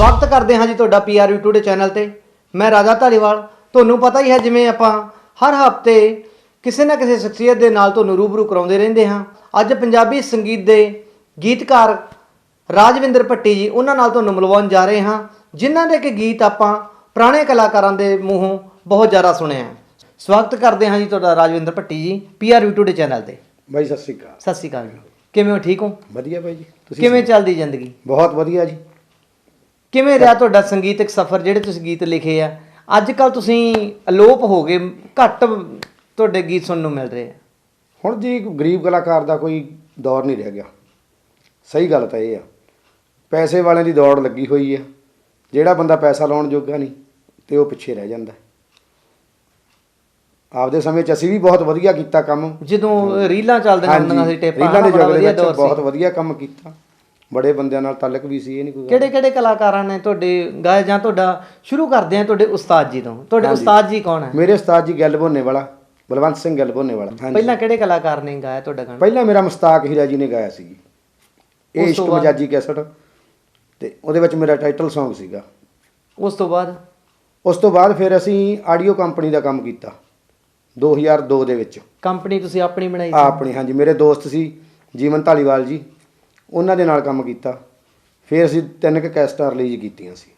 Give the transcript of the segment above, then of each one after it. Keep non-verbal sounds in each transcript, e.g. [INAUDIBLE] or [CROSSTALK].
ਸਵਾਗਤ ਕਰਦੇ ਹਾਂ ਜੀ ਤੁਹਾਡਾ ਪੀਆਰਯੂ ਟੂਡੇ ਚੈਨਲ ਤੇ। ਮੈਂ ਰਾਜਾ ਧਾਲੀਵਾਲ। ਤੁਹਾਨੂੰ ਪਤਾ ਹੀ ਹੈ ਜਿਵੇਂ ਆਪਾਂ ਹਰ ਹਫ਼ਤੇ ਕਿਸੇ ਨਾ ਕਿਸੇ ਸ਼ਖਸੀਅਤ ਦੇ ਨਾਲ ਤੁਹਾਨੂੰ ਰੂਬਰੂ ਕਰਾਉਂਦੇ ਰਹਿੰਦੇ ਹਾਂ। ਅੱਜ ਪੰਜਾਬੀ ਸੰਗੀਤ ਦੇ ਗੀਤਕਾਰ ਰਾਜਵਿੰਦਰ ਭੱਟੀ ਜੀ ਉਹਨਾਂ ਨਾਲ ਤੁਹਾਨੂੰ ਮਿਲਵਾਉਣ ਜਾ ਰਹੇ ਹਾਂ ਜਿਨ੍ਹਾਂ ਦੇ ਕਿ ਗੀਤ ਆਪਾਂ ਪੁਰਾਣੇ ਕਲਾਕਾਰਾਂ ਦੇ ਮੂੰਹੋਂ ਬਹੁਤ ਜ਼ਿਆਦਾ ਸੁਣੇ ਆ ਸਵਾਗਤ ਕਰਦੇ ਹਾਂ ਜੀ ਤੁਹਾਡਾ ਰਾਜਵਿੰਦਰ ਭੱਟੀ ਜੀ ਪੀਆਰਯੂ ਟੂਡੇ ਚੈਨਲ ਤੇ। ਬਾਈ ਸਤਿ ਸ੍ਰੀ ਅਕਾਲ। ਸਤਿ ਸ਼੍ਰੀ ਅਕਾਲ ਜੀ। ਕਿਵੇਂ ਹੋ? ਠੀਕ ਹੋ? ਵਧੀਆ ਬਾਈ ਜੀ। ਤੁਸੀਂ ਕਿਵੇਂ ਚੱਲਦੀ ਜ਼ਿੰਦਗੀ? ਬਹੁਤ ਵਧੀਆ ਜੀ। ਕਿਵੇਂ ਰਿਹਾ ਤੁਹਾਡਾ ਸੰਗੀਤਿਕ ਸਫ਼ਰ ਜਿਹੜੇ ਤੁਸੀਂ ਗੀਤ ਲਿਖੇ ਆ? ਅੱਜ ਕੱਲ ਤੁਸੀਂ ਅਲੋਪ ਹੋ ਗਏ ਘੱਟ ਤੁਹਾਡੇ ਗੀਤ ਸੁਣਨ ਨੂੰ ਮਿਲ ਰਹੇ ਆ। ਹੁਣ ਜੀ ਗਰੀਬ ਕਲਾਕਾਰ ਦਾ ਕੋਈ ਦੌਰ ਨਹੀਂ ਰਹਿ ਗਿਆ। ਸਹੀ ਗੱਲ ਤਾਂ ਇਹ ਆ। ਪੈਸੇ ਵਾਲਿਆਂ ਦੀ ਦੌੜ ਲੱਗੀ ਹੋਈ ਆ। ਜਿਹੜਾ ਬੰਦਾ ਪੈਸਾ ਲਾਉਣ ਜੋਗਾ ਨਹੀਂ ਤੇ ਉਹ ਪਿੱਛੇ ਰਹਿ ਜਾਂਦਾ। ਆਪਦੇ ਸਮੇਂ 'ਚ ਅਸੀਂ ਵੀ ਬਹੁਤ ਵਧੀਆ ਕੀਤਾ ਕੰਮ। ਜਦੋਂ ਰੀਲਾਂ ਚੱਲਦੀਆਂ ਹੁੰਦੀਆਂ ਸੀ ਟੇਪਾਂ ਰੀਲਾਂ ਦੇ ਵਧੀਆ ਵਿੱਚ ਬਹੁਤ ਵਧੀਆ ਕੰਮ ਕੀਤਾ। ਬੜੇ ਬੰਦਿਆਂ ਨਾਲ ਤਾਲੁਕ ਵੀ ਸੀ ਇਹ ਨਹੀਂ ਕੋਈ ਗੱਲ। ਕਿਹੜੇ ਕਿਹੜੇ ਕਲਾਕਾਰਾਂ ਨੇ ਤੁਹਾਡੇ ਗਾਏ ਜਾਂ ਤੁਹਾਡਾ ਸ਼ੁਰੂ ਕਰਦੇ ਆ ਤੁਹਾਡੇ ਉਸਤਾਦ ਜੀ ਤੋਂ? ਤੁਹਾਡੇ ਉਸਤਾਦ ਜੀ ਕੌਣ ਹੈ? ਮੇਰੇ ਉਸਤਾਦ ਜੀ ਗੱਲ ਬੋਨੇ ਵਾਲਾ ਬਲਵੰਤ ਸਿੰਘ ਗੱਲ ਬੋਨੇ ਵਾਲਾ ਹਾਂਜੀ। ਪਹਿਲਾਂ ਕਿਹੜੇ ਕਲਾਕਾਰ ਨੇ ਗਾਇਆ ਤੁਹਾਡਾ ਗਾਣਾ? ਪਹਿਲਾਂ ਮੇਰਾ ਮੁਸਤਾਕ ਹੀਰਾ ਜੀ ਨੇ ਗਾਇਆ ਸੀ। ਇਹ ਉਸ ਤੋਂ ਇਸ਼ਕ ਬਾਅਦ? ਮਜਾਜੀ ਕੈਸਟ। ਤੇ ਉਹਦੇ ਵਿੱਚ ਮੇਰਾ ਟਾਈਟਲ Song ਸੀਗਾ। ਉਸ ਤੋਂ ਬਾਅਦ? ਉਸ ਤੋਂ ਬਾਅਦ ਫਿਰ ਅਸੀਂ ਆਡੀਓ ਕੰਪਨੀ ਦਾ ਕੰਮ ਕੀਤਾ 2002 ਦੇ ਵਿੱਚ। ਕੰਪਨੀ ਤੁਸੀਂ ਆਪਣੀ ਬਣਾਈ ਆ ਆਪਣੀ ਹਾਂਜੀ। ਮੇਰੇ ਦੋਸਤ ਸੀ ਜੀਵਨ ਢਾਲੀਵਾਲ ਜੀ। ਉਹਨਾਂ ਦੇ ਨਾਲ ਕੰਮ ਕੀਤਾ। ਫਿਰ ਅਸੀਂ ਤਿੰਨ ਕੁ ਕੈਸਟਾਂ ਰਿਲੀਜ਼ ਕੀਤੀਆਂ ਸੀ।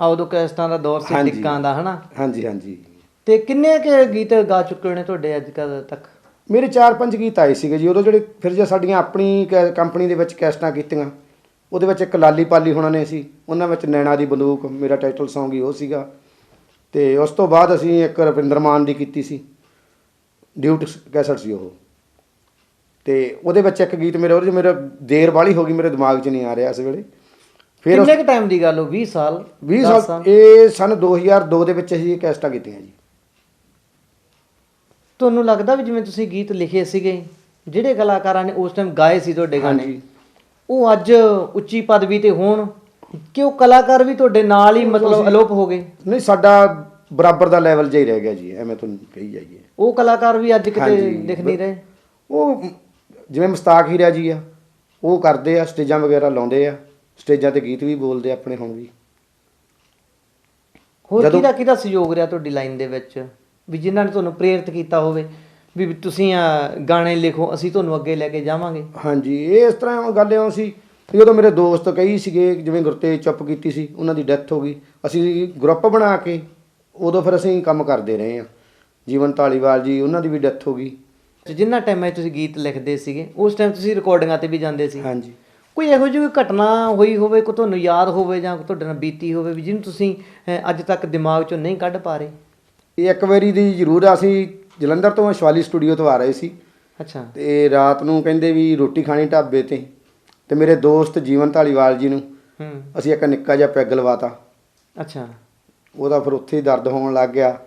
ਆ ਉਦੋਂ ਕੈਸਟਾਂ ਦਾ ਦੌਰ ਸੀ ਹਾਂਜੀ। ਟਿੱਕਾਂ ਦਾ ਹਨਾ? ਹਾਂਜੀ ਹਾਂਜੀ। ਤੇ ਕਿੰਨੇ ਕੁ ਗੀਤ ਗਾ ਚੁੱਕੇ ਨੇ ਤੁਹਾਡੇ ਅੱਜ ਕੱਲ ਤੱਕ? ਮੇਰੇ 4-5 ਗੀਤ ਆਏ ਸੀਗੇ ਜੀ। ਉਦੋਂ ਜਿਹੜੇ ਫਿਰ ਜੇ ਸਾਡੀਆਂ ਆਪਣੀ ਕੈ- ਕੰਪਨੀ ਦੇ ਵਿੱਚ ਕੈਸਟਾਂ ਕੀਤੀਆਂ ਉਹਦੇ ਵਿੱਚ ਇੱਕ ਲਾਲੀ ਪਾਲੀ ਹੋਣਾ ਨੇ ਸੀ। ਉਹਨਾਂ ਵਿੱਚ ਨੈਣਾ ਦੀ ਬੰਦੂਕ ਮੇਰਾ ਟਾਈਟਲ Song ਹੀ ਉਹ ਸੀਗਾ। ਤੇ ਉਸ ਤੋਂ ਬਾਅਦ ਅਸੀਂ ਇੱਕ ਰਵਿੰਦਰ ਮਾਨ ਦੀ ਕੀਤੀ ਸੀ। ਡਿਊਟ ਕੈਸਟ ਸੀ ਉਹ। ਤੇ ਉਹਦੇ ਵਿੱਚ ਇੱਕ ਗੀਤ ਮੇਰੇ ਉਹਦੇ ਮੇਰਾ ਦੇਰ ਵਾਲੀ ਹੋ ਗਈ ਮੇਰੇ ਦਿਮਾਗ 'ਚ ਨਹੀਂ ਆ ਰਿਹਾ ਇਸ ਵੇਲੇ। ਫਿਰ ਕਿੰਨੇ ਕੁ ਟਾਈਮ ਦੀ ਗੱਲ ਹੋ? 20 ਸਾਲ 20 10 ਸਾਲ ਇਹ ਸਨ 2002 ਦੇ ਵਿੱਚ ਅਸੀਂ ਇਹ ਕੈਸਟਾਂ ਕੀਤੀਆਂ ਜੀ। ਤੁਹਾਨੂੰ ਲੱਗਦਾ ਵੀ ਜਿਵੇਂ ਤੁਸੀਂ ਗੀਤ ਲਿਖੇ ਸੀਗੇ ਜਿਹੜੇ ਕਲਾਕਾਰਾਂ ਨੇ ਉਸ ਟਾਈਮ ਗਾਏ ਸੀ ਤੁਹਾਡੇ ਗਾਣੇ। ਉਹ ਅੱਜ ਉੱਚੀ ਪਦਵੀ ਤੇ ਹੋਣ ਕਿ ਉਹ ਕਲਾਕਾਰ ਵੀ ਤੁਹਾਡੇ ਨਾਲ ਹੀ ਮਤਲਬ ਅਲੋਪ ਹੋ ਗਏ? ਨਹੀਂ ਸਾਡਾ ਬਰਾਬਰ ਦਾ ਲੈਵਲ ਜਿਹਾ ਹੀ ਰਹਿ ਗਿਆ ਜੀ ਐਵੇਂ ਤੁਹਾਨੂੰ ਕਹੀ ਜਾਈਏ। ਉਹ ਕਲਾਕਾਰ ਵੀ ਅੱਜ ਕਿਤੇ। ਦਿਖ ਨਹੀਂ ਰਹੇ? ਉਹ ਜਿਵੇਂ ਮੁਸਤਾਕ ਹੀਰਾ ਜੀ ਆ ਉਹ ਕਰਦੇ ਆ ਸਟੇਜਾਂ ਵਗੈਰਾ ਲਾਉਂਦੇ ਆ ਸਟੇਜਾਂ ਤੇ ਗੀਤ ਵੀ ਬੋਲਦੇ ਆ ਆਪਣੇ ਹੁਣ ਵੀ। ਹੋਰ ਕਿਹਦਾ ਕਿਹਦਾ ਸਹਿਯੋਗ ਰਿਹਾ ਤੁਹਾਡੀ ਲਾਈਨ ਦੇ ਵਿੱਚ? ਵੀ ਜਿਨ੍ਹਾਂ ਨੇ ਤੁਹਾਨੂੰ ਪ੍ਰੇਰਿਤ ਕੀਤਾ ਹੋਵੇ ਵੀ ਤੁਸੀਂ ਗਾਣੇ ਲਿਖੋ ਅਸੀਂ ਤੁਹਾਨੂੰ ਅੱਗੇ ਲੈ ਕੇ ਜਾਵਾਂਗੇ। ਹਾਂਜੀ ਇਹ ਇਸ ਤਰ੍ਹਾਂ ਗੱਲ ਇਉਂ ਸੀ ਵੀ ਉਦੋਂ ਮੇਰੇ ਦੋਸਤ ਕਈ ਸੀਗੇ ਜਿਵੇਂ ਗੁਰਤੇਜ ਚੁੱਪ ਕੀਤੀ ਸੀ ਉਹਨਾਂ ਦੀ ਡੈਥ ਹੋ ਗਈ। ਅਸੀਂ ਗਰੁੱਪ ਬਣਾ ਕੇ ਉਦੋਂ ਫਿਰ ਅਸੀਂ ਕੰਮ ਕਰਦੇ ਰਹੇ ਆ। ਜੀਵਨ ਢਾਲੀਵਾਲ ਜੀ ਉਹਨਾਂ ਦੀ ਵੀ ਡੈਥ ਹੋ ਗਈ। ਜਿੰਨਾ ਟਾਈਮ ਤੁਸੀਂ ਗੀਤ ਲਿਖਦੇ ਸੀਗੇ ਉਸ ਟਾਈਮ ਤੁਸੀਂ ਰਿਕਾਰਡਿੰਗਾਂ ਤੇ ਵੀ ਜਾਂਦੇ ਸੀ। ਹਾਂਜੀ। ਕੋਈ ਇਹੋ ਜਿਹੀ ਕੋਈ ਘਟਨਾ ਹੋਈ ਹੋਵੇ ਕੋ ਤੁਹਾਨੂੰ ਯਾਦ ਹੋਵੇ ਜਾਂ ਤੁਹਾਡੇ ਨਾਲ ਬੀਤੀ ਹੋਵੇ ਵੀ ਜਿਹਨੂੰ ਤੁਸੀਂ ਅੱਜ ਤੱਕ ਦਿਮਾਗ 'ਚੋਂ ਨਹੀਂ ਕੱਢ ਪਾ ਰਹੇ? ਇਹ ਇੱਕ ਵਾਰੀ ਦੀ ਜ਼ਰੂਰ ਅਸੀਂ ਜਲੰਧਰ ਤੋਂ ਸ਼ਿਵਾਲੀ ਸਟੂਡੀਓ ਤੋਂ ਆ ਰਹੇ ਸੀ। ਅੱਛਾ। ਤੇ ਰਾਤ ਨੂੰ ਕਹਿੰਦੇ ਵੀ ਰੋਟੀ ਖਾਣੀ ਢਾਬੇ ਤੇ ਤੇ ਮੇਰੇ ਦੋਸਤ ਜੀਵਨ ਢਾਲੀਵਾਲ ਜੀ ਨੂੰ ਹੂੰ। ਅਸੀਂ ਇੱਕ ਨਿੱਕਾ ਜਿਹਾ ਪੈਗ ਲਵਾਤਾ। ਅੱਛਾ। ਉਹਦਾ ਫਿਰ ਉੱਥੇ ਹੀ ਦਰਦ ਹੋਣ ਲੱਗ ਗਿਆ।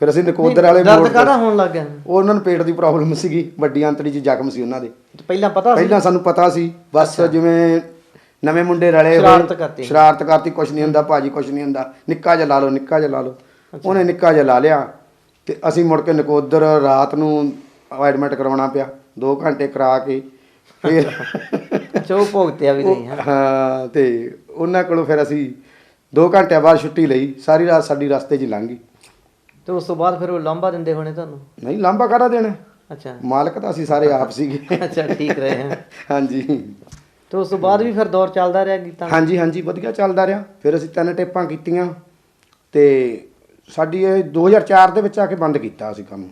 ਫਿਰ ਅਸੀਂ ਨਕੋਦਰ ਵਾਲੇ ਮੋੜ ਦਰਦ ਕਾਹਦਾ ਹੋਣ ਲੱਗ ਗਿਆ? ਉਹਨਾਂ ਨੂੰ ਪੇਟ ਦੀ ਪ੍ਰੋਬਲਮ ਸੀਗੀ ਵੱਡੀ ਅੰਤੜੀ 'ਚ ਜ਼ਖਮ ਸੀ ਉਹਨਾਂ ਦੇ। ਪਹਿਲਾਂ ਪਤਾ ਸੀ? ਪਹਿਲਾਂ ਸਾਨੂੰ ਪਤਾ ਸੀ ਬਸ ਜਿਵੇਂ ਨਵੇਂ ਮੁੰਡੇ ਰਲੇ ਸ਼ਰਾਰਤ ਕਰਤੀ। ਸ਼ਰਾਰਤ ਕਰਤੀ ਕੁਛ ਨਹੀਂ ਹੁੰਦਾ ਭਾਜੀ ਕੁਛ ਨਹੀਂ ਹੁੰਦਾ ਨਿੱਕਾ ਜਿਹਾ ਲਾ ਲਓ ਨਿੱਕਾ ਜਿਹਾ ਲਾ ਲਓ। ਉਹਨੇ ਨਿੱਕਾ ਜਿਹਾ ਲਾ ਲਿਆ ਤੇ ਅਸੀਂ ਮੁੜ ਕੇ ਨਕੋਦਰ ਰਾਤ ਨੂੰ ਐਡਮਿਟ ਕਰਵਾਉਣਾ ਪਿਆ 2 ਘੰਟੇ ਕਰਾ ਕੇ ਫਿਰ ਚੋ ਭੋਗਤਿਆ ਵੀ ਨਹੀਂ ਹਾਂ। ਤੇ ਉਹਨਾਂ ਕੋਲੋਂ ਫਿਰ ਅਸੀਂ 2 ਘੰਟਿਆਂ ਬਾਅਦ ਛੁੱਟੀ ਲਈ ਸਾਰੀ ਰਾਤ ਸਾਡੀ ਰਸਤੇ 'ਚ ਲੰਘ ਗਈ। ਤੇ ਉਸ ਤੋਂ ਬਾਅਦ ਫਿਰ ਉਹ ਲਾਂਬਾ ਦਿੰਦੇ ਹੋਣੇ ਤੁਹਾਨੂੰ? ਨਹੀਂ ਲਾਂਬਾ ਕਾਹਦਾ ਦੇਣਾ? ਅੱਛਾ। ਮਾਲਕ ਤਾਂ ਅਸੀਂ ਸਾਰੇ ਆਪ ਸੀਗੇ। ਅੱਛਾ ਠੀਕ ਰਹੇ ਹਾਂ। ਹਾਂਜੀ। ਤੇ ਉਸ ਤੋਂ ਬਾਅਦ ਵੀ ਫਿਰ ਦੌਰ ਚੱਲਦਾ ਰਿਹਾ ਗੀਤਾਂ? ਹਾਂਜੀ ਹਾਂਜੀ ਵਧੀਆ ਚੱਲਦਾ ਰਿਹਾ। ਫਿਰ ਅਸੀਂ ਤਿੰਨ ਟੇਪਾਂ ਕੀਤੀਆਂ ਤੇ ਸਾਡੀ ਇਹ 2004 ਦੇ ਵਿੱਚ ਆ ਕੇ ਬੰਦ ਕੀਤਾ ਅਸੀਂ ਕੰਮ।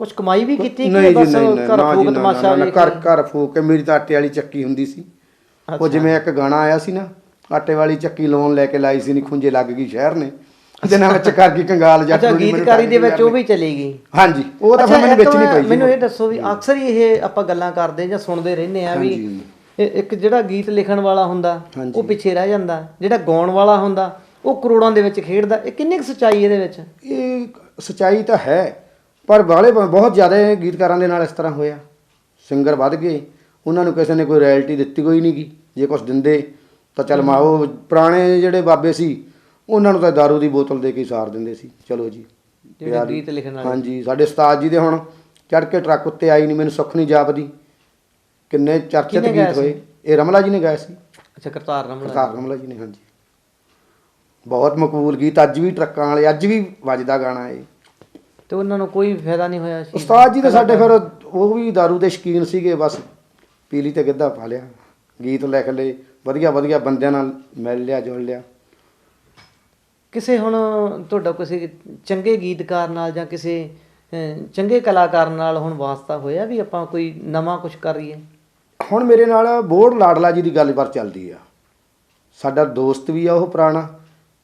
ਕੁਝ ਕਮਾਈ ਵੀ ਕੀਤੀ ਕਿ ਨਹੀਂ ਬਸ ਨਹੀਂ ਨਹੀਂ, ਘਰ ਫੂਕ ਤਮਾਸ਼ਾ ਵੇਖ ਘਰ ਘਰ ਫੂਕ ਕੇ ਮੇਰੀ ਤਾਂ ਆਟੇ ਵਾਲੀ ਚੱਕੀ ਹੁੰਦੀ ਸੀ। ਉਹ ਜਿਵੇਂ ਇੱਕ ਗਾਣਾ ਆਇਆ ਸੀ ਨਾ ਆਟੇ ਵਾਲੀ ਚੱਕੀ ਲੋਨ ਲੈ ਕੇ ਲਾਈ ਸੀ ਨੀ ਖੁੰਝੇ ਲੱਗ ਗਈ ਸ਼ਹਿਰ ਨੇ। ਦਿਨਾਂ ਵਿੱਚ ਕਰ ਗਈ ਕੰਗਾਲ ਜੱਟ ਅੱਛਾ ਨੂੰ ਮੈਨੂੰ ਗੀਤਕਾਰੀ ਦੇ ਵਿੱਚ ਉਹ ਵੀ ਚਲੀ ਗਈ ਹਾਂਜੀ ਉਹ ਤਾਂ ਫਿਰ ਮੈਨੂੰ ਵਿੱਚ ਨਹੀਂ ਮੈਂ- ਪਈ ਜੀ। ਮੈਨੂੰ ਇਹ ਦੱਸੋ ਵੀ ਅਕਸਰ ਹੀ ਇਹ ਆਪਾਂ ਗੱਲਾਂ ਕਰਦੇ ਜਾਂ ਸੁਣਦੇ ਰਹਿੰਦੇ ਆ ਵੀ। ਇਹ ਇੱਕ ਜਿਹੜਾ ਗੀਤ ਲਿਖਣ ਵਾਲਾ ਹੁੰਦਾ। ਉਹ ਪਿੱਛੇ ਰਹਿ ਜਾਂਦਾ। ਜਿਹੜਾ ਗਾਉਣ ਵਾਲਾ ਹੁੰਦਾ ਉਹ ਕਰੋੜਾਂ ਦੇ ਵਿੱਚ ਖੇਡਦਾ। ਇਹ ਕਿੰਨੀ ਕੁ ਸੱਚਾਈ ਇਹਦੇ ਵਿੱਚ? ਇਹ ਸਚਾਈ ਤਾਂ ਹੈ ਪਰ ਬਾਲੇ ਬਹੁਤ ਜ਼ਿਆਦਾ ਗੀਤਕਾਰਾਂ ਦੇ ਨਾਲ ਇਸ ਤਰ੍ਹਾਂ ਹੋਇਆ। ਸਿੰਗਰ ਵੱਧ ਗਏ ਉਹਨਾਂ ਨੂੰ ਕਿਸੇ ਨੇ ਕੋਈ ਰਾਇਲਟੀ ਦਿੱਤੀ ਕੋਈ ਨਹੀਂ ਗੀ ਜੇ ਕੁਝ ਦਿੰਦੇ ਤਾਂ ਚੱਲ ਮਾਓ ਪੁਰਾਣੇ ਜਿਹੜੇ ਬਾਬੇ ਸੀ ਉਹਨਾਂ ਨੂੰ ਤਾਂ ਦਾਰੂ ਦੀ ਬੋਤਲ ਦੇ ਕੇ ਸਾਰ ਦਿੰਦੇ ਸੀ। ਚਲੋ ਜੀ ਜਿਹੜੇ ਗੀਤ ਲਿਖਣ ਵਾਲੇ ਹਾਂਜੀ ਸਾਡੇ ਉਸਤਾਦ ਜੀ ਦੇ ਹੁਣ ਚੜ ਕੇ ਟਰੱਕ ਉੱਤੇ ਆਈ ਨਹੀਂ ਮੈਨੂੰ ਸੁੱਖ ਨਹੀਂ ਜਾਪਦੀ। ਕਿੰਨੇ ਚਰਚਿਤ ਕਿਹਨੇ ਗਾਇਆ ਗੀਤ ਹੋਏ। ਇਹ ਰਮਲਾ ਜੀ ਨੇ ਗਾਇਆ ਸੀ। ਅੱਛਾ ਕਰਤਾਰ ਰਮਲਾ ਕਰਤਾਰ ਰਮਲਾ ਜੀ ਨੇ ਹਾਂਜੀ। ਬਹੁਤ ਮਕਬੂਲ ਗੀਤ ਅੱਜ ਵੀ ਟਰੱਕਾਂ ਵਾਲੇ ਅੱਜ ਵੀ ਵੱਜਦਾ ਗਾਣਾ ਇਹ। ਤੇ ਉਹਨਾਂ ਨੂੰ ਕੋਈ ਫਾਇਦਾ ਨਹੀਂ ਹੋਇਆ ਸੀ? ਉਸਤਾਦ ਜੀ ਤਾਂ ਸਾਡੇ ਫਿਰ ਉਹ ਵੀ दारू ਦੇ ਸ਼ਕੀਨ ਸੀਗੇ ਬਸ ਪੀਲੀ ਤੇ ਗਿੱਧਾ ਪਾ ਲਿਆ। ਗੀਤ ਲਿਖ ਲਏ ਵਧੀਆ ਵਧੀਆ ਬੰਦਿਆਂ ਨਾਲ ਮਿਲ ਲਿਆ ਜੁਲ ਲਿਆ। ਕਿਸੇ ਹੁਣ ਤੁਹਾਡਾ ਕਿਸੇ ਚੰਗੇ ਗੀਤਕਾਰ ਨਾਲ ਜਾਂ ਕਿਸੇ ਚੰਗੇ ਕਲਾਕਾਰ ਨਾਲ ਹੁਣ ਵਾਸਤਾ ਹੋਇਆ ਵੀ ਆਪਾਂ ਕੋਈ ਨਵਾਂ ਕੁਝ ਕਰੀਏ ਹੁਣ ਮੇਰੇ ਨਾਲ ਬੋਰ ਲਾਡਲਾ ਜੀ ਦੀ ਗੱਲਬਾਤ ਚੱਲਦੀ ਆ। ਸਾਡਾ ਦੋਸਤ ਵੀ ਆ ਉਹ ਪੁਰਾਣਾ,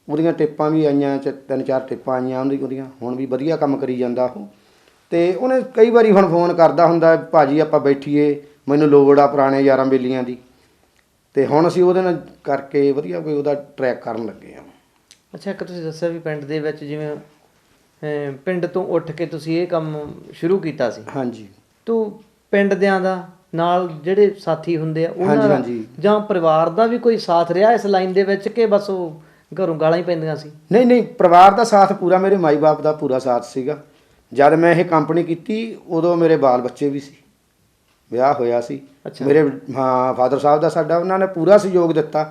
ਉਹਦੀਆਂ ਟਿੱਪਾਂ ਵੀ ਆਈਆਂ, ਚ ਤਿੰਨ ਚਾਰ ਟਿੱਪਾਂ ਆਈਆਂ ਉਹਦੀ, ਉਹਦੀਆਂ। ਹੁਣ ਵੀ ਵਧੀਆ ਕੰਮ ਕਰੀ ਜਾਂਦਾ ਉਹ। ਤੇ ਉਹਨੇ ਕਈ ਵਾਰੀ ਹੁਣ ਫੋਨ ਕਰਦਾ ਹੁੰਦਾ, ਭਾਜੀ ਆਪਾਂ ਬੈਠੀਏ, ਮੈਨੂੰ ਲੋੜ ਆ ਪੁਰਾਣੇ ਯਾਰਾਂ ਬੇਲੀਆਂ ਦੀ। ਤੇ ਹੁਣ ਅਸੀਂ ਉਹਦੇ ਨਾਲ ਕਰਕੇ ਵਧੀਆ ਕੋਈ ਉਹਦਾ ਟਰੈਕ ਕਰਨ ਲੱਗੇ ਆ। ਅੱਛਾ ਇੱਕ ਤੁਸੀਂ ਦੱਸਿਆ ਵੀ ਪਿੰਡ ਦੇ ਵਿੱਚ ਜਿਵੇਂ ਪਿੰਡ ਤੋਂ ਉੱਠ ਕੇ ਤੁਸੀਂ ਇਹ ਕੰਮ ਸ਼ੁਰੂ ਕੀਤਾ ਸੀ। ਹਾਂਜੀ। ਤੂੰ ਪਿੰਡ ਦਿਆਂ ਦਾ ਨਾਲ ਜਿਹੜੇ ਸਾਥੀ ਹੁੰਦੇ ਆ ਉਹਨਾਂ ਦਾ। ਜਾਂ ਪਰਿਵਾਰ ਦਾ ਵੀ ਕੋਈ ਸਾਥ ਰਿਹਾ ਇਸ ਲਾਈਨ ਦੇ ਵਿੱਚ ਕਿ ਬਸ ਉਹ ਘਰੋਂ ਗਾਲਾਂ ਹੀ ਪੈਂਦੀਆਂ ਸੀ? ਨਹੀਂ ਨਹੀਂ ਪਰਿਵਾਰ ਦਾ ਸਾਥ ਪੂਰਾ ਮੇਰੇ ਮਾਈ-ਬਾਪ ਦਾ ਪੂਰਾ ਸਾਥ ਸੀਗਾ। ਜਦ ਮੈਂ ਇਹ ਕੰਪਨੀ ਕੀਤੀ ਉਦੋਂ ਮੇਰੇ ਬਾਲ ਬੱਚੇ ਵੀ ਸੀ। ਵਿਆਹ ਹੋਇਆ ਸੀ। ਮੇਰੇ ਹਾਂ ਫਾਦਰ ਸਾਹਿਬ ਦਾ ਸਾਡਾ ਉਹਨਾਂ ਨੇ ਪੂਰਾ ਸਹਿਯੋਗ ਦਿੱਤਾ।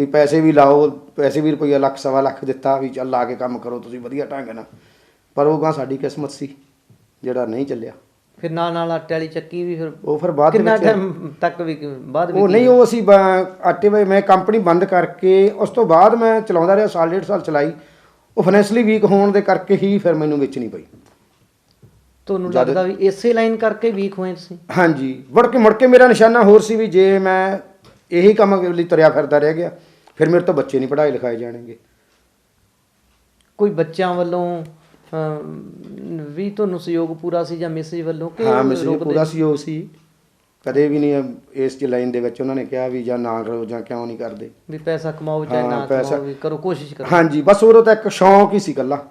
ਵੀ ਪੈਸੇ ਵੀ ਲਾਓ ਪੈਸੇ ਵੀ ਰੁਪਈਆ ਲੱਖ ਸਵਾ ਲੱਖ ਦਿੱਤਾ ਵੀ ਚੱਲ ਲਾ ਕੇ ਕੰਮ ਕਰੋ ਤੁਸੀਂ ਵਧੀਆ ਢੰਗ ਨਾਲ। ਪਰ ਉਹ ਗਾਂ ਸਾਡੀ ਕਿਸਮਤ ਸੀ ਜਿਹੜਾ ਨਹੀਂ ਚੱਲਿਆ। ਫਿਰ ਨਾਲ ਨਾਲ ਆਟੇ ਵਾਲੀ ਚੱਕੀ ਵੀ ਫਿਰ ਉਹ ਫਿਰ ਬਾਅਦ ਕਿੰਨਾ ਵਿੱਚ ਟਾਈਮ ਤੱਕ ਵੀ ਬਾਅਦ ਉਹ ਵੀ ਨਹੀਂ ਉਹ ਅਸੀਂ ਆਟੇ ਵੇ ਮੈਂ ਕੰਪਨੀ ਬੰਦ ਕਰਕੇ ਉਸ ਤੋਂ ਬਾਅਦ ਮੈਂ ਚਲਾਉਂਦਾ ਰਿਹਾ ਸਾਲ ਡੇਢ ਸਾਲ ਚਲਾਈ। ਉਹ ਫਾਈਨੈਂਸ਼ਲੀ ਵੀਕ ਹੋਣ ਦੇ ਕਰਕੇ ਹੀ ਫਿਰ ਮੈਨੂੰ ਵੇਚਣੀ ਪਈ। ਤੁਹਾਨੂੰ ਲੱਗਦਾ ਵੀ ਇਸੇ ਲਾਈਨ ਕਰਕੇ ਵੀਕ ਹੋਏ ਤੁਸੀਂ? ਹਾਂਜੀ। ਵੜ ਕੇ ਮੁੜ ਕੇ ਮੇਰਾ ਨਿਸ਼ਾਨਾ ਹੋਰ ਸੀ ਵੀ ਜੇ ਮੈਂ ਇਹੀ ਕੰਮ ਲਈ ਤੁਰਿਆ ਫਿਰਦਾ ਰਹਿ ਗਿਆ ਫਿਰ ਮੇਰੇ ਤੋਂ ਬੱਚੇ ਨਹੀਂ ਪੜ੍ਹਾਈ ਲਿਖਾਏ ਜਾਣਗੇ। ਕੋਈ ਬੱਚਿਆਂ ਵੱਲੋਂ ਅਮ, ਵੀ ਤੁਹਾਨੂੰ ਸਹਿਯੋਗ ਪੂਰਾ ਸੀ ਜਾਂ ਮੈਸੇਜ ਵੱਲੋਂ ਕਿ ਹਾਂ ਰੋਕਦੇ? ਪੂਰਾ ਸਹਿਯੋਗ ਸੀ। ਕਦੇ ਵੀ ਨਹੀਂ ਇਸ ਲਾਈਨ ਦੇ ਵਿੱਚ ਉਹਨਾਂ ਨੇ ਕਿਹਾ ਵੀ ਜਾਂ ਨਾ ਕਰੋ ਜਾਂ ਕਿਉਂ ਨਹੀਂ ਕਰਦੇ। ਵੀ ਪੈਸਾ ਕਮਾਓ ਚਾਹੇ ਹਾਂ, ਨਾ ਪੈਸਾ- ਕਮਾਓ ਵੀ ਕਰੋ ਕੋਸ਼ਿਸ਼ ਕਰੋ। ਹਾਂਜੀ ਬਸ ਉਦੋਂ ਤਾਂ ਇੱਕ ਸ਼ੌਂਕ ਹੀ ਸੀ ਇਕੱਲਾ।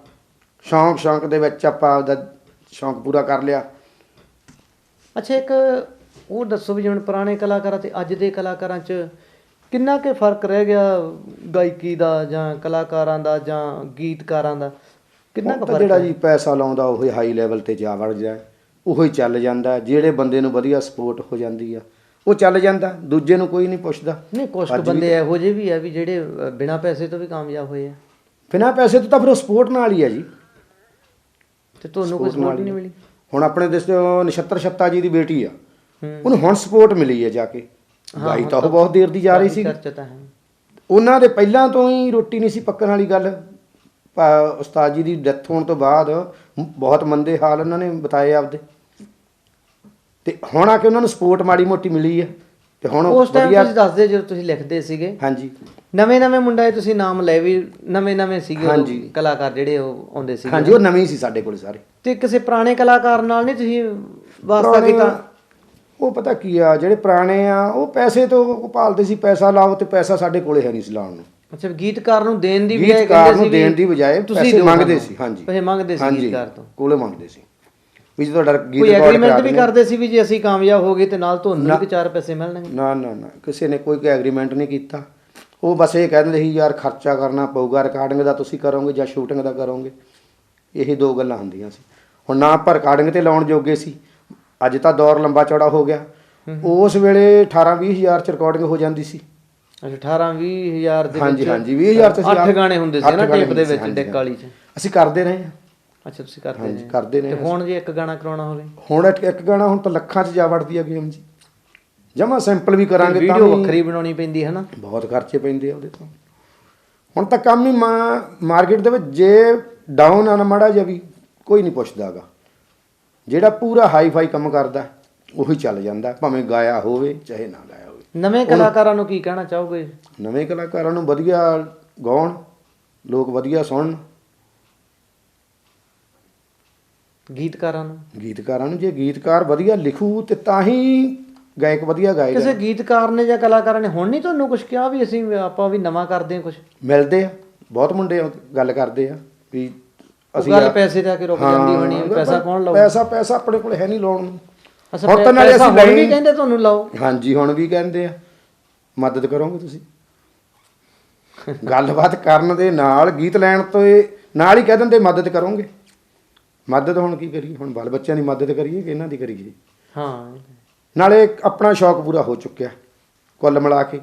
ਸ਼ੌਂਕ ਸ਼ੌਂਕ ਦੇ ਵਿੱਚ ਆਪਾਂ ਆਪਦਾ ਸ਼ੌਂਕ ਪੂਰਾ ਕਰ ਲਿਆ। ਅੱਛਾ ਇੱਕ ਉਹ ਦੱਸੋ ਵੀ ਜਿਵੇਂ ਪੁਰਾਣੇ ਕਲਾਕਾਰਾਂ ਤੇ ਅੱਜ ਦੇ ਕਲਾਕਾਰਾਂ 'ਚ ਕਿੰਨਾ ਕੁ ਫ਼ਰਕ ਰਹਿ ਗਿਆ ਗਾਇਕੀ ਦਾ ਜਾਂ ਕਲਾਕਾਰਾਂ ਦਾ ਜਾਂ ਗੀਤਕਾਰਾਂ ਦਾ? ਕਿੰਨਾ ਕੁ ਫ਼ਰਕ ਜਿਹੜਾ? ਜੀ ਪੈਸਾ ਲਾਉਂਦਾ ਉਹ ਹਾਈ ਲੈਵਲ ਤੇ ਜਾ ਵੜ ਜਾਏ ਉਹੋ ਹੀ ਚੱਲ ਜਾਂਦਾ ਜਿਹੜੇ ਬੰਦੇ ਨੂੰ ਵਧੀਆ ਸਪੋਰਟ ਹੋ ਜਾਂਦੀ ਆ ਉਹ ਚੱਲ ਜਾਂਦਾ ਦੂਜੇ ਨੂੰ ਕੋਈ ਨਹੀਂ ਪੁੱਛਦਾ। ਨਹੀਂ ਕੁਛ ਕੁ ਅੱਜ ਵੀ ਬੰਦੇ ਇਹੋ ਜਿਹੇ ਵੀ ਆ ਵੀ ਜਿਹੜੇ ਬਿਨਾਂ ਪੈਸੇ ਤੋਂ ਵੀ ਕਾਮਯਾਬ ਹੋਏ ਆ। ਬਿਨਾਂ ਪੈਸੇ ਤੋਂ ਤਾਂ ਫਿਰ ਉਹ ਸਪੋਰਟ ਨਾਲ ਹੀ ਆ ਜੀ। ਤੇ ਤੁਹਾਨੂੰ ਕੋਈ ਸਪੋਰਟ ਨਹੀਂ। ਮਿਲੀ? ਹੁਣ ਆਪਣੇ ਦੇਸ਼ ਚੋਂ ਨਛੱਤਰ ਛੱਤਾ ਜੀ ਦੀ ਬੇਟੀ ਆ। ਉਹਨੂੰ ਹੁਣ ਸਪੋਰਟ ਮਿਲੀ ਹੈ ਜਾ ਕੇ। ਗਾਈ ਤਾਂ ਉਹ ਬਹੁਤ ਦੇਰ ਦੀ ਜਾ ਰਹੀ ਸੀ। ਚਰਚਾ ਤਾਂ ਹੈ। ਉਹਨਾਂ ਦੇ ਪਹਿਲਾਂ ਤੋਂ ਹੀ ਰੋਟੀ ਨਹੀਂ ਸੀ ਪੱਕਣ ਵਾਲੀ ਗੱਲ। ਉਸਤਾਦ ਜੀ ਦੀ ਡੈਥ ਹੋਣ ਤੋਂ ਬਾਅਦ ਬਹੁਤ ਮੰਦੇ ਹਾਲ ਉਹਨਾਂ ਨੇ ਬਤਾਏ ਆਪਦੇ। ਤੇ ਹੁਣ ਆ ਕੇ ਉਹਨਾਂ ਨੂੰ ਸਪੋਰਟ ਮਾੜੀ ਮੋਟੀ ਮਿਲੀ ਹੈ ਤੇ ਹੁਣ ਉਸ ਟਾਈਮ ਤੁਸੀਂ ਦੱਸਦੇ ਜਦੋਂ ਤੁਸੀਂ ਲਿਖਦੇ ਸੀਗੇ। ਹਾਂਜੀ। ਨਵੇਂ ਨਵੇਂ ਮੁੰਡੇ ਤੁਸੀਂ ਨਾਮ ਲੈ ਵੀ ਨਵੇਂ ਨਵੇਂ ਸੀਗੇ ਹਾਂਜੀ। ਕਲਾਕਾਰ ਜਿਹੜੇ ਉਹ ਆਉਂਦੇ ਸੀਗੇ। ਹਾਂਜੀ ਉਹ ਨਵੇਂ ਹੀ ਸੀ ਸਾਡੇ ਕੋਲ ਸਾਰੇ। ਤੇ ਕਿਸੇ ਪੁਰਾਣੇ ਕਲਾਕਾਰ ਨਾਲ ਨਹੀਂ ਤੁਸੀਂ ਵਾਸਤਾ ਕੀਤਾ? ਉਹ ਪਤਾ ਕੀ ਆ ਜਿਹੜੇ ਪੁਰਾਣੇ ਆ ਉਹ ਪੈਸੇ ਤੋਂ ਭਾਲਦੇ ਸੀ ਪੈਸਾ ਲਾਓ ਤੇ ਪੈਸਾ ਸਾਡੇ ਕੋਲੇ ਹੈ ਨਹੀਂ ਸੀ ਲਾਉਣ ਨੂੰ। ਅੱਛਾ ਗੀਤਕਾਰ ਨੂੰ ਦੇਣ ਦੀ ਬਜਾਏ ਗੀਤਕਾਰ ਕਹਿੰਦੇ ਨੂੰ ਦੇਣ ਦੀ ਬਜਾਏ ਤੁਸੀਂ ਮੰਗਦੇ। ਸੀ ਹਾਂਜੀ। ਪੈਸੇ ਮੰਗਦੇ ਸੀ ਗੀਤਕਾਰ ਤੋਂ। ਕੋਲੇ ਮੰਗਦੇ ਸੀ। ਵੀ ਜੇ ਤੁਹਾਡਾ ਗੀਤ ਕੋਈ ਐਗਰੀਮੈਂਟ ਵੀ ਕਰਦੇ ਸੀ ਵੀ ਜੇ ਅਸੀਂ ਕਾਮਯਾਬ ਹੋ ਗਏ ਤੇ ਨਾਲ ਤੁਹਾਨੂੰ ਵੀ ਚਾਰ ਪੈਸੇ ਮਿਲਣਗੇ? ਨਾ ਨਾ ਨਾ ਕਿਸੇ ਨੇ ਕੋਈ ਐਗਰੀਮੈਂਟ ਨਹੀਂ ਕੀਤਾ। ਉਹ ਬਸ ਇਹ ਕਹਿ ਦਿੰਦੇ ਸੀ ਯਾਰ ਖਰਚਾ ਕਰਨਾ ਪਊਗਾ ਰਿਕਾਰਡਿੰਗ ਦਾ ਤੁਸੀਂ ਕਰੋਗੇ ਜਾਂ ਸ਼ੂਟਿੰਗ ਦਾ ਕਰੋਗੇ। ਇਹੀ ਦੋ ਗੱਲਾਂ ਹੁੰਦੀਆਂ ਸੀ। ਹੁਣ ਨਾ ਆਪਾਂ ਰਿਕਾਰਡਿੰਗ ਤੇ ਲਾਉਣ ਜੋਗੇ ਸੀ ਅੱਜ ਤਾਂ ਦੌਰ ਲੰਬਾ ਚੌੜਾ ਹੋ ਗਿਆ। ਉਸ ਵੇਲੇ 18 20 ਹਜ਼ਾਰ ਚ ਰਿਕਾਰਡਿੰਗ ਹੋ ਜਾਂਦੀ ਸੀ। ਅੱਛਾ 18 20 ਹਜ਼ਾਰ ਦੇ ਹਾਂਜੀ ਵਿੱਚ ਹਾਂਜੀ 20000 ਚ ਅਸੀਂ ਅੱਠ ਆਪ- ਗਾਣੇ ਹੁੰਦੇ ਸੀ ਨਾ ਗਾਣੇ ਟੇਪ ਦੇ ਹੁੰਦੇ ਸੀ, ਵਿੱਚ ਹਾਂਜੀ, ਡੈਕ ਵਾਲੀ 'ਚ। ਅਸੀਂ ਕਰਦੇ ਰਹੇ ਹਾਂ। ਅੱਛਾ ਤੁਸੀਂ ਕਰਦੇ ਹਾਂਜੀ, ਨੇ ਕਰਦੇ ਨੇ ਤੇ ਹੁਣ ਜੇ ਇੱਕ ਗਾਣਾ ਕਰਾਉਣਾ ਹੋਵੇ? ਹੁਣ ਇੱਕ ਇੱਕ ਗਾਣਾ ਹੁਣ ਤਾਂ ਲੱਖਾਂ ਚ ਜਾ ਵੜਦੀ ਆ ਗੇਮ ਜੀ। ਜਮਾ ਸਿੰਪਲ ਵੀ ਕਰਾਂਗੇ ਤਾਂ ਵੀਡੀਓ ਵੀ ਵੱਖਰੀ ਬਣਾਉਣੀ ਪੈਂਦੀ ਹੈ ਨਾ? ਬਹੁਤ ਖਰਚੇ ਪੈਂਦੇ ਆ ਉਹਦੇ ਤੋਂ। ਹੁਣ ਤਾਂ ਕੰਮ ਹੀ ਮਾਰਕੀਟ ਦੇ ਵਿੱਚ ਜੇ ਡਾਊਨ ਆ ਨਾ ਮਾੜਾ ਜਿਹਾ ਵੀ ਕੋਈ ਨਹੀਂ ਪੁੱਛਦਾਗਾ। ਜਿਹੜਾ ਪੂਰਾ ਹਾਈ ਫਾਈ ਕੰਮ ਕਰਦਾ ਉਹੀ ਚੱਲ ਜਾਂਦਾ ਭਾਵੇਂ ਗਾਇਆ ਹੋਵੇ ਚਾਹੇ ਨਾ ਗਾਇਆ ਹੋਵੇ। ਨਵੇਂ ਕਲਾਕਾਰਾਂ ਨੂੰ ਕੀ ਕਹਿਣਾ ਚਾਹੋਗੇ? ਨਵੇਂ ਕਲਾਕਾਰਾਂ ਨੂੰ ਵਧੀਆ ਗਾਉਣ ਲੋਕ ਵਧੀਆ ਸੁਣਨ। ਗੀਤਕਾਰਾਂ ਨੂੰ? ਗੀਤਕਾਰਾਂ ਨੂੰ ਜੇ ਗੀਤਕਾਰ ਵਧੀਆ ਲਿਖੂ ਤੇ ਤਾਂ ਹੀ ਗਾਇਕ ਵਧੀਆ ਗਾਏਗਾ ਕਿਸੇ ਗੀਤਕਾਰ ਨੇ ਜਾਂ ਕਲਾਕਾਰਾਂ ਨੇ ਹੁਣ ਨਹੀਂ ਤੁਹਾਨੂੰ ਕੁਝ ਕਿਹਾ ਵੀ ਅਸੀਂ ਆਪਾਂ ਵੀ ਨਵਾਂ ਕਰਦੇ ਹਾਂ ਕੁਝ ਮਿਲਦੇ ਆ ਬਹੁਤ ਮੁੰਡੇ ਗੱਲ ਕਰਦੇ ਆ ਵੀ ਅਸੀਂ ਗੱਲ ਪੈਸੇ ਆ ਕੇ ਰੁਕ ਜਾਂਦੀ ਹੋਣੀ ਪੈਸਾ ਕੌਣ ਲਾਊ? ਪੈਸਾ ਪੈਸਾ ਆਪਣੇ ਕੋਲ ਹੈ ਨਹੀਂ ਲਾਉਣ ਨੂੰ। ਹੁਣ ਤਾਂ ਨਾਲੇ ਅਸੀਂ ਲਈ- ਕਹਿੰਦੇ ਤੁਹਾਨੂੰ ਲਾਓ। ਹਾਂਜੀ ਹੁਣ ਵੀ ਕਹਿੰਦੇ ਆ। ਮਦਦ ਕਰੋਗੇ ਤੁਸੀਂ? ਗੱਲਬਾਤ ਕਰਨ ਦੇ ਨਾਲ ਗੀਤ ਲੈਣ ਤੋਂ ਇਹ ਨਾਲ ਹੀ ਕਹਿ ਦਿੰਦੇ ਮਦਦ ਕਰੋਗੇ। ਮਦਦ ਹੁਣ ਕੀ ਕਰੀਏ? ਹੁਣ ਬਾਲ ਬੱਚਿਆਂ ਦੀ ਮਦਦ ਕਰੀਏ ਕਿ ਇਹਨਾਂ ਦੀ ਕਰੀਏ? ਹਾਂ। ਨਾਲੇ ਆਪਣਾ ਸ਼ੌਕ ਪੂਰਾ ਹੋ ਚੁੱਕਿਆ ਕੁੱਲ ਮਿਲਾ ਕੇ।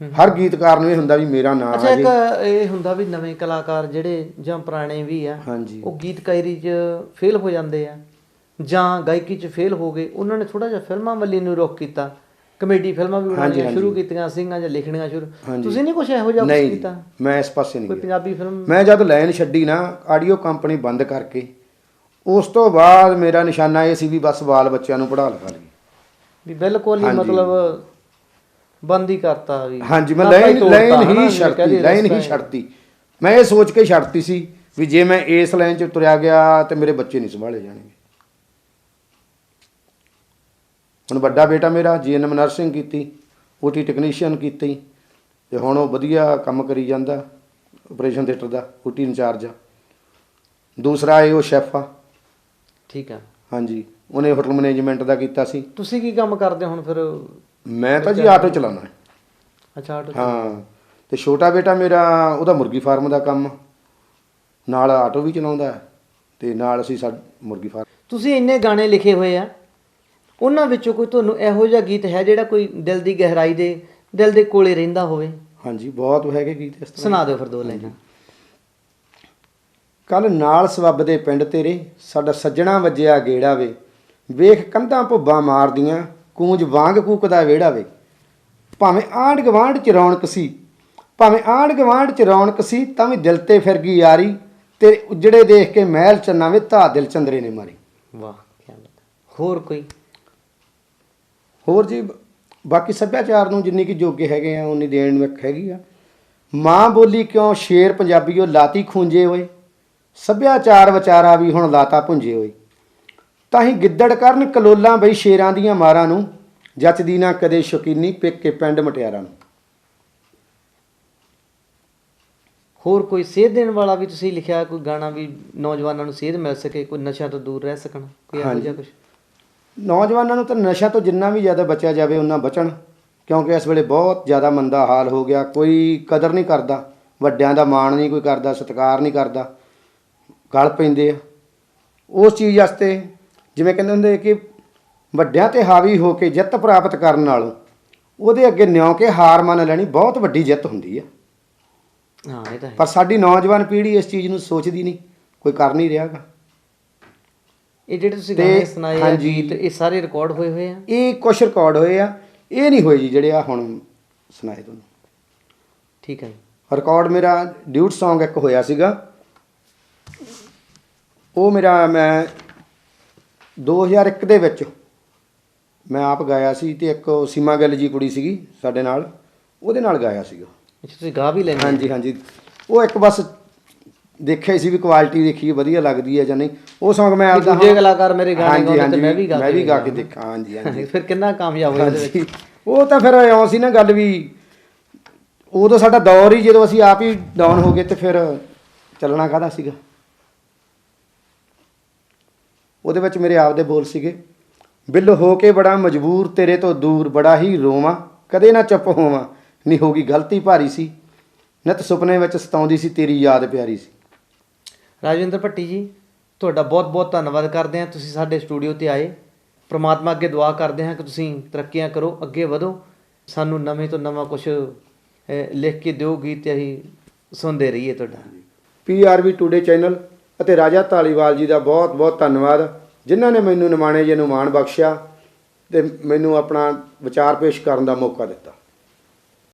ਹਰ ਗੀਤਕਾਰ ਨੂੰ ਇਹ ਹੁੰਦਾ ਵੀ ਮੇਰਾ ਨਾਮ ਅੱਛਾ ਆ ਇੱਕ ਜੀ। ਇਹ ਹੁੰਦਾ ਵੀ ਨਵੇਂ ਕਲਾਕਾਰ ਜਿਹੜੇ ਜਾਂ ਪੁਰਾਣੇ ਵੀ ਆ ਹਾਂਜੀ। ਉਹ ਗੀਤਕਾਰੀ 'ਚ ਫੇਲ ਹੋ ਜਾਂਦੇ ਆ ਜਾਂ ਗਾਇਕੀ 'ਚ ਫੇਲ ਹੋ ਗਏ ਉਹਨਾਂ ਨੇ ਥੋੜਾ ਜਿਹਾ ਫਿਲਮਾਂ ਵੱਲੀ ਨੂੰ ਰੁਖ ਕੀਤਾ ਕਮੇਡੀ ਫਿਲਮਾਂ ਵੀ ਬਣਾਉਣੀਆਂ ਸ਼ੁਰੂ। ਕੀਤੀਆਂ ਸਿੰਘਾਂ ਜਾਂ ਲਿਖਣੀਆਂ ਸ਼ੁਰੂ। ਤੁਸੀਂ ਨਹੀਂ ਕੁਝ ਇਹੋ ਜਿਹਾ ਕੁਝ ਕੀਤਾ? ਮੈਂ ਇਸ ਪਾਸੇ ਨਹੀਂ ਕੋਈ ਪੰਜਾਬੀ ਫਿਲਮ? ਮੈਂ ਜਦ ਲਾਈਨ ਛੱਡੀ ਨਾ ਆਡੀਓ ਕੰਪਨੀ ਬੰਦ ਕਰਕੇ ਉਸ ਤੋਂ ਬਾਅਦ ਮੇਰਾ ਨਿਸ਼ਾਨਾ ਇਹ ਸੀ ਵੀ ਬਸ ਬਾਲ ਬੱਚਿਆਂ ਨੂੰ ਪੜ੍ਹਾ ਲਿਖਾ ਲਈ ਵੀ ਬਿਲਕੁਲ ਹੀ। ਮਤਲਬ ਬੰਦ ਕਰਤਾ ਵੀ। ਹਾਂਜੀ ਮੈਂ ਲਾਈਨ ਲਾਈਨ ਹੀ ਕਹਿੰਦੇ ਲਾਈਨ ਹੀ। ਛੱਡਤੀ ਮੈਂ ਇਹ ਸੋਚ ਕੇ ਛੱਡਤੀ ਸੀ ਵੀ ਜੇ ਮੈਂ ਇਸ ਲਾਈਨ 'ਚ ਤੁਰਿਆ ਗਿਆ ਤੇ ਮੇਰੇ ਬੱਚੇ ਨਹੀਂ ਸੰਭਾਲੇ ਜਾਣਗੇ। ਹੁਣ ਵੱਡਾ ਬੇਟਾ ਮੇਰਾ ਜੀਐਨਐਮ ਨਰਸਿੰਗ ਕੀਤੀ ਓਟੀ ਟੈਕਨੀਸ਼ੀਅਨ ਕੀਤੀ ਤੇ ਹੁਣ ਉਹ ਵਧੀਆ ਕੰਮ ਕਰੀ ਜਾਂਦਾ ਆਪਰੇਸ਼ਨ ਥੀਏਟਰ ਦਾ ਓਟੀ ਇੰਚਾਰਜ ਆ। ਦੂਸਰਾ ਇਹ ਉਹ ਸ਼ੈਫ ਆ। ਠੀਕ ਆ। ਹਾਂਜੀ ਉਹਨੇ ਹੋਟਲ ਮੈਨੇਜਮੈਂਟ ਦਾ ਕੀਤਾ ਸੀ। ਤੁਸੀਂ ਕੀ ਕੰਮ ਕਰਦੇ ਹੋ ਹੁਣ ਫਿਰ? ਮੈਂ ਤਾਂ ਜੀ ਆਟੋ ਚਲਾਉਣਾ ਹੈ ਅੱਛਾ ਆਟੋ ਹਾਂ ਤੇ ਛੋਟਾ ਬੇਟਾ ਮੇਰਾ ਉਹਦਾ ਮੁਰਗੀ ਫਾਰਮ ਦਾ ਕੰਮ। ਨਾਲ ਆਟੋ ਵੀ ਚਲਾਉਂਦਾ ਹੈ ਤੇ ਨਾਲ ਅਸੀਂ ਸਾ ਮੁਰਗੀ ਫਾਰਮ ਤੁਸੀਂ ਇੰਨੇ ਗਾਣੇ ਲਿਖੇ ਹੋਏ ਆ। ਉਹਨਾਂ ਵਿੱਚੋਂ ਕੋਈ ਤੁਹਾਨੂੰ ਇਹੋ ਜਿਹਾ ਗੀਤ ਹੈ ਜਿਹੜਾ ਕੋਈ ਦਿਲ ਦੀ ਗਹਿਰਾਈ ਦੇ ਦਿਲ ਦੇ ਕੋਲੇ ਰਹਿੰਦਾ ਹੋਵੇ? ਹਾਂਜੀ ਬਹੁਤ ਹੈਗੇ ਗੀਤ ਇਸ ਤਰ੍ਹਾਂ। ਸੁਣਾ ਦਿਓ ਫਿਰ ਦੋ ਲਾਈਨਾਂ। ਕੱਲ ਨਾਲ ਸਵੱਬ ਦੇ ਪਿੰਡ ਤੇਰੇ ਸਾਡਾ ਸੱਜਣਾ ਵੱਜਿਆ ਗੇੜਾ ਵੇ। ਵੇਖ ਕੰਧਾਂ ਭੁੱਬਾਂ ਮਾਰਦੀਆਂ ਕੂੰਜ ਵਾਂਗ ਕੂਕਦਾ ਵਿਹੜਾ ਵੇ। ਭਾਵੇਂ ਆਂਢ ਗਵਾਂਢ ਚ ਰੌਣਕ ਸੀ ਭਾਵੇਂ ਆਂਢ ਗਵਾਂਢ ਚ ਰੌਣਕ ਸੀ ਤਾਂ ਵੀ ਦਿਲ ਤੇ ਫਿਰ ਗਈ ਯਾਰੀ ਤੇਰੇ ਉਜੜੇ ਦੇਖ ਕੇ ਮਹਿਲ ਚੰਨਾ ਵੇ ਧਾ ਦਿਲ ਚੰਦਰੇ ਨੇ ਮਾਰੀ। ਵਾਹ ਕੀ ਬਾਤ। ਹੋਰ ਕੋਈ? ਹੋਰ ਜੀ ਬਾਕੀ ਸੱਭਿਆਚਾਰ ਨੂੰ ਜਿੰਨੀ ਕਿ ਜੋਗੇ ਹੈਗੇ ਆ ਉਨੀ ਦੇਣ ਵਿੱਚ ਹੈਗੀ ਆ। ਮਾਂ ਬੋਲੀ ਕਿਉਂ ਸ਼ੇਰ ਪੰਜਾਬੀਓ ਲਾਤੀ ਖੂੰਜੇ ਹੋਏ? ਸੱਭਿਆਚਾਰ ਵਿਚਾਰਾ ਵੀ ਹੁਣ ਲਾਤਾ ਭੁੰਜੇ ਹੋਏ। ਤਾਂ ਹੀ ਗਿੱਦੜ ਕਰਨ ਕਲੋਲਾਂ ਬਈ ਸ਼ੇਰਾਂ ਦੀਆਂ ਮਾਰਾਂ ਨੂੰ ਜੱਚਦੀ ਨਾ ਕਦੇ ਸ਼ੌਕੀਨੀ ਪਿੱਕ ਕੇ ਪਿੰਡ ਮਟਿਆਰਾਂ ਨੂੰ। ਹੋਰ ਕੋਈ ਸੇਧ ਦੇਣ ਵਾਲਾ ਵੀ ਤੁਸੀਂ ਲਿਖਿਆ ਕੋਈ ਗਾਣਾ ਵੀ ਨੌਜਵਾਨਾਂ ਨੂੰ ਸੇਧ ਮਿਲ ਸਕੇ ਕੋਈ ਨਸ਼ਾ ਤੋਂ ਦੂਰ ਰਹਿ ਸਕਣ ਕੋਈ ਇਹੋ। ਜਿਹਾ ਕੁਝ ਨੌਜਵਾਨਾਂ ਨੂੰ ਤਾਂ ਨਸ਼ਾ ਤੋਂ ਜਿੰਨਾ ਵੀ ਜ਼ਿਆਦਾ ਬਚਿਆ ਜਾਵੇ ਉਹਨਾਂ ਬਚਣ ਕਿਉਂਕਿ ਇਸ ਵੇਲੇ ਬਹੁਤ ਜ਼ਿਆਦਾ ਮੰਦਾ ਹਾਲ ਹੋ ਗਿਆ ਕੋਈ ਕਦਰ ਨਹੀਂ ਕਰਦਾ ਵੱਡਿਆਂ ਦਾ ਮਾਣ ਨਹੀਂ ਕੋਈ ਕਰਦਾ ਸਤਿਕਾਰ ਨਹੀਂ ਕਰਦਾ ਗਲ ਪੈਂਦੇ ਆ। ਉਸ ਚੀਜ਼ ਵਾਸਤੇ ਜਿਵੇਂ ਕਹਿੰਦੇ ਹੁੰਦੇ ਕਿ ਵੱਡਿਆਂ ਤੇ ਹਾਵੀ ਹੋ ਕੇ ਜਿੱਤ ਪ੍ਰਾਪਤ ਕਰਨ ਨਾਲੋਂ ਉਹਦੇ ਅੱਗੇ ਨਿਉ ਕੇ ਹਾਰ ਮੰਨ ਲੈਣੀ ਬਹੁਤ ਵੱਡੀ ਜਿੱਤ ਹੁੰਦੀ ਆ। ਹਾਂ ਇਹ ਤਾਂ ਹੈ। ਪਰ ਸਾਡੀ ਨੌਜਵਾਨ ਪੀੜ੍ਹੀ ਇਸ ਚੀਜ਼ ਨੂੰ ਸੋਚਦੀ ਨਹੀਂ ਕੋਈ ਕਰ ਨਹੀਂ ਰਿਹਾਗਾ। ਇਹ ਜਿਹੜੇ ਤੁਸੀਂ ਗਾਣੇ ਸੁਣਾਏ ਆ ਹਾਂਜੀ। ਗੀਤ ਇਹ ਸਾਰੇ ਰਿਕਾਰਡ ਹੋਏ ਹੋਏ ਆ? ਇਹ ਕੁਛ ਰਿਕਾਰਡ ਹੋਏ ਆ ਇਹ ਨਹੀਂ ਹੋਏ ਜੀ ਜਿਹੜੇ ਆ ਹੁਣ ਸੁਣਾਏ ਤੁਹਾਨੂੰ। ਠੀਕ ਹੈ ਜੀ। ਰਿਕਾਰਡ ਮੇਰਾ ਡਿਊਟ Song ਇੱਕ ਹੋਇਆ ਸੀਗਾ। ਉਹ ਮੇਰਾ ਮੈਂ 2001 ਦੇ ਵਿੱਚ ਮੈਂ ਆਪ ਗਾਇਆ ਸੀ ਤੇ ਇੱਕ ਉਹ ਸੀਮਾ ਗਿੱਲ ਜੀ ਕੁੜੀ ਸੀਗੀ ਸਾਡੇ ਨਾਲ ਉਹਦੇ ਨਾਲ ਗਾਇਆ ਸੀਗਾ। ਅੱਛਾ ਤੁਸੀਂ ਗਾ ਵੀ ਲੈਂਦੇ? ਹਾਂਜੀ ਹਾਂਜੀ। ਉਹ ਇੱਕ ਬਸ ਦੇਖਿਆ ਸੀ ਵੀ ਕੁਆਲਿਟੀ ਦੇਖੀ ਵਧੀਆ ਲੱਗਦੀ ਹੈ ਜਾਂ ਨਹੀਂ। ਉਹ Song ਮੈਂ ਆਪਦਾ ਦੂਜੇ ਕਲਾਕਾਰ ਮੇਰੇ ਗਾਣੇ ਗਾਉਂਦੇ ਤੇ ਮੈਂ ਵੀ ਗਾ ਮੈਂ ਵੀ ਗਾ ਕੇ। ਦੇਖਾਂ ਹਾਂਜੀ ਹਾਂਜੀ। [LAUGHS] ਫਿਰ ਕਿੰਨਾ ਕਾਮਯਾਬ ਹੋਇਆ ਇਹਦੇ ਵਿੱਚ? ਉਹ ਤਾਂ ਫਿਰ ਇਉਂ ਸੀ ਨਾ ਗੱਲ ਵੀ ਉਦੋਂ ਸਾਡਾ ਦੌਰ ਹੀ ਜਦੋਂ ਅਸੀਂ ਆਪ ਹੀ ਡਾਊਨ ਹੋ ਗਏ ਤੇ ਫਿਰ ਚੱਲਣਾ ਕਾਹਦਾ ਸੀਗਾ? ਉਹਦੇ ਵਿੱਚ ਮੇਰੇ ਆਪ ਦੇ ਬੋਲ ਸੀਗੇ। ਬਿੱਲ ਹੋ ਕੇ ਬੜਾ ਮਜਬੂਰ ਤੇਰੇ ਤੋਂ ਦੂਰ ਬੜਾ ਹੀ ਰੋਵਾਂ ਕਦੇ ਨਾ ਚੁੱਪ ਹੋਵਾਂ। ਨਹੀਂ ਹੋਗੀ ਗਲਤੀ ਭਾਰੀ ਸੀ। ਨਿਤ ਸੁਪਨੇ ਵਿੱਚ ਸਤਾਉਂਦੀ ਸੀ ਤੇਰੀ ਯਾਦ ਪਿਆਰੀ ਸੀ। ਰਾਜਵਿੰਦਰ ਭੱਟੀ ਜੀ ਤੁਹਾਡਾ ਬਹੁਤ-ਬਹੁਤ ਧੰਨਵਾਦ ਕਰਦੇ ਹਾਂ। ਤੁਸੀਂ ਸਾਡੇ ਸਟੂਡੀਓ ਤੇ ਆਏ। ਪ੍ਰਮਾਤਮਾ ਅੱਗੇ ਦੁਆ ਕਰਦੇ ਹਾਂ ਕਿ ਤੁਸੀਂ ਤਰੱਕੀਆਂ ਕਰੋ ਅੱਗੇ ਵਧੋ। ਸਾਨੂੰ ਨਵੇਂ ਤੋਂ ਨਵਾਂ ਕੁਝ ਲਿਖ ਕੇ ਦਿਓ ਗੀਤ ਅਸੀਂ ਸੁਣਦੇ ਰਹੀਏ ਤੁਹਾਡਾ। ਪੀਆਰਵੀ ਟੂਡੇ ਚੈਨਲ ਅਤੇ ਰਾਜਾ ਧਾਲੀਵਾਲ ਜੀ ਦਾ ਬਹੁਤ ਬਹੁਤ ਧੰਨਵਾਦ, ਜਿਨ੍ਹਾਂ ਨੇ ਮੈਨੂੰ ਨਿਮਾਣੇ ਜੇ ਨੂੰ ਮਾਣ ਬਖਸ਼ਿਆ ਤੇ ਮੈਨੂੰ ਆਪਣਾ ਵਿਚਾਰ ਪੇਸ਼ ਕਰਨ ਦਾ ਮੌਕਾ ਦਿੱਤਾ।